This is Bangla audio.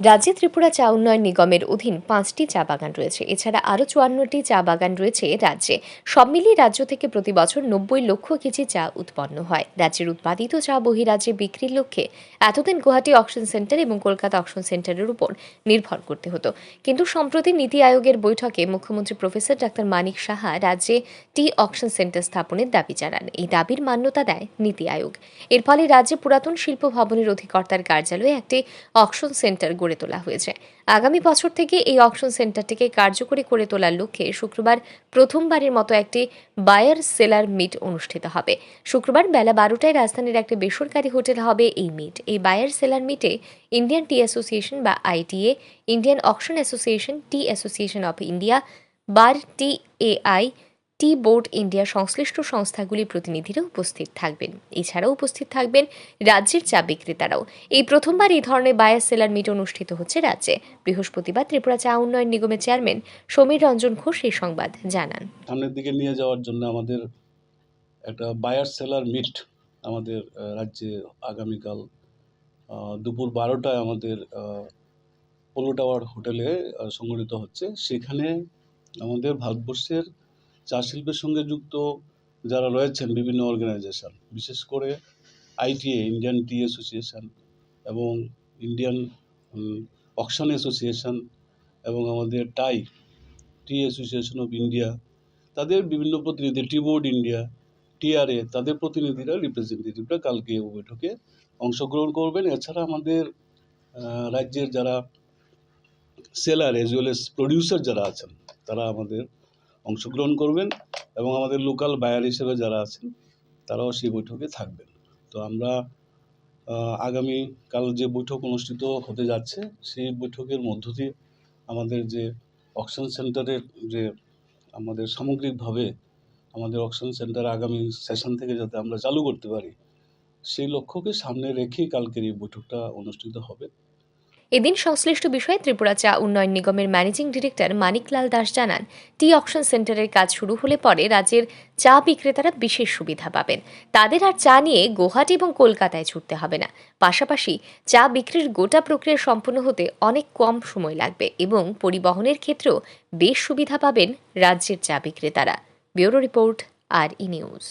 রাজ্যে ত্রিপুরা চা উন্নয়ন নিগমের অধীন পাঁচটি চা বাগান রয়েছে। এছাড়া আরও চুয়ান্নটি চা বাগান রয়েছে রাজ্যে। সব মিলিয়ে রাজ্য থেকে প্রতি বছর নব্বই লক্ষ কেজি চা উৎপন্ন হয়। রাজ্যের উৎপাদিত চা বহিরাজ্যে বিক্রির লক্ষ্যে এতদিন গুয়াহাটি অকশন সেন্টার এবং কলকাতা অকশন সেন্টারের উপর নির্ভর করতে হতো। কিন্তু সম্প্রতি নীতি আয়োগের বৈঠকে মুখ্যমন্ত্রী প্রফেসর ডাক্তার মানিক সাহা রাজ্যে টি অকশন সেন্টার স্থাপনের দাবি জানান। এই দাবির মান্যতা দেয় নীতি আয়োগ। এর ফলে রাজ্যে পুরাতন শিল্প ভবনের অধিকর্তার কার্যালয়ে একটি অকশন সেন্টার গড়ে তোলা হয়েছে। আগামী বছর থেকে এই অকশন সেন্টারটিকে কার্যকরী করে তোলার লক্ষ্যে শুক্রবার প্রথমবারের মতো একটি বায়ার সেলার মিট অনুষ্ঠিত হবে। শুক্রবার বেলা বারোটায় রাজধানীর একটি বেসরকারি হোটেল হবে এই মিট এই বায়ার সেলার মিটে ইন্ডিয়ান টি অ্যাসোসিয়েশন বা ITA Indian auction association tea association of India bar tea AI tea board India সংশ্লিষ্ট সংস্থাগুলির প্রতিনিধিরা উপস্থিত থাকবেন। এছাড়াও উপস্থিত থাকবেন রাজ্যের চা বিক্রেতারাও। এই প্রথমবার এই ধরনের বায়ার সেলার মিট অনুষ্ঠিত হচ্ছে রাজ্যে। বৃহস্পতিবার ত্রিপুরা চা উন্নয়ন নিগমের চেয়ারম্যান সমীর রঞ্জন ঘোষ এই সংবাদ জানান। সামনের দিকে নিয়ে যাওয়ার জন্য আমাদের একটা বায়ার সেলার মিট আমাদের রাজ্যে আগামীকাল দুপুর বারোটায় আমাদের পোলো টাওয়ার হোটেলে সংগঠিত হচ্ছে। সেখানে আমাদের ভারতবর্ষের চা শিল্পের সঙ্গে যুক্ত যারা রয়েছেন বিভিন্ন অর্গানাইজেশন বিশেষ করে আইটিএ ইন্ডিয়ান টি অ্যাসোসিয়েশন এবং ইন্ডিয়ান অকশন অ্যাসোসিয়েশন এবং আমাদের TAI tea association of India তাদের বিভিন্ন প্রতিনিধি টি বোর্ড ইন্ডিয়া টিআরএ তাদের প্রতিনিধিরা রিপ্রেজেন্টেটিভরা কালকে বৈঠকে অংশগ্রহণ করবেন। এছাড়া আমাদের রাজ্যের যারা seller as well as producer যারা আছেন, তারা আমাদের অংশগ্রহণ করবেন এবং আমাদের লোকাল বায়ার হিসেবে যারা আছেন, তারাও সেই বৈঠকে থাকবেন। তো আমরা আগামী কাল যে বৈঠক অনুষ্ঠিত হতে যাচ্ছে, সেই বৈঠকের মধ্য দিয়ে আমাদের যে অকশন সেন্টারের যে আমাদের সামগ্রিকভাবে আমাদের অকশন সেন্টার আগামী সেশন থেকে যাতে আমরা চালু করতে পারি, সেই লক্ষ্যকে সামনে রেখেই কালকের এই বৈঠকটা অনুষ্ঠিত হবে। এদিন সংশ্লিষ্ট বিষয়ে ত্রিপুরা চা উন্নয়ন নিগমের ম্যানেজিং ডিরেক্টর মানিকলাল দাস জানান, টি অকশন সেন্টারের কাজ শুরু হলে পরে রাজ্যের চা বিক্রেতারা বিশেষ সুবিধা পাবেন। তাদের আর চা নিয়ে গুয়াহাটি এবং কলকাতায় ছুটতে হবে না। পাশাপাশি চা বিক্রির গোটা প্রক্রিয়া সম্পূর্ণ হতে অনেক কম সময় লাগবে এবং পরিবহনের ক্ষেত্রেও বেশ সুবিধা পাবেন রাজ্যের চা বিক্রেতারা। ব্যুরো রিপোর্ট, আর ই নিউজ।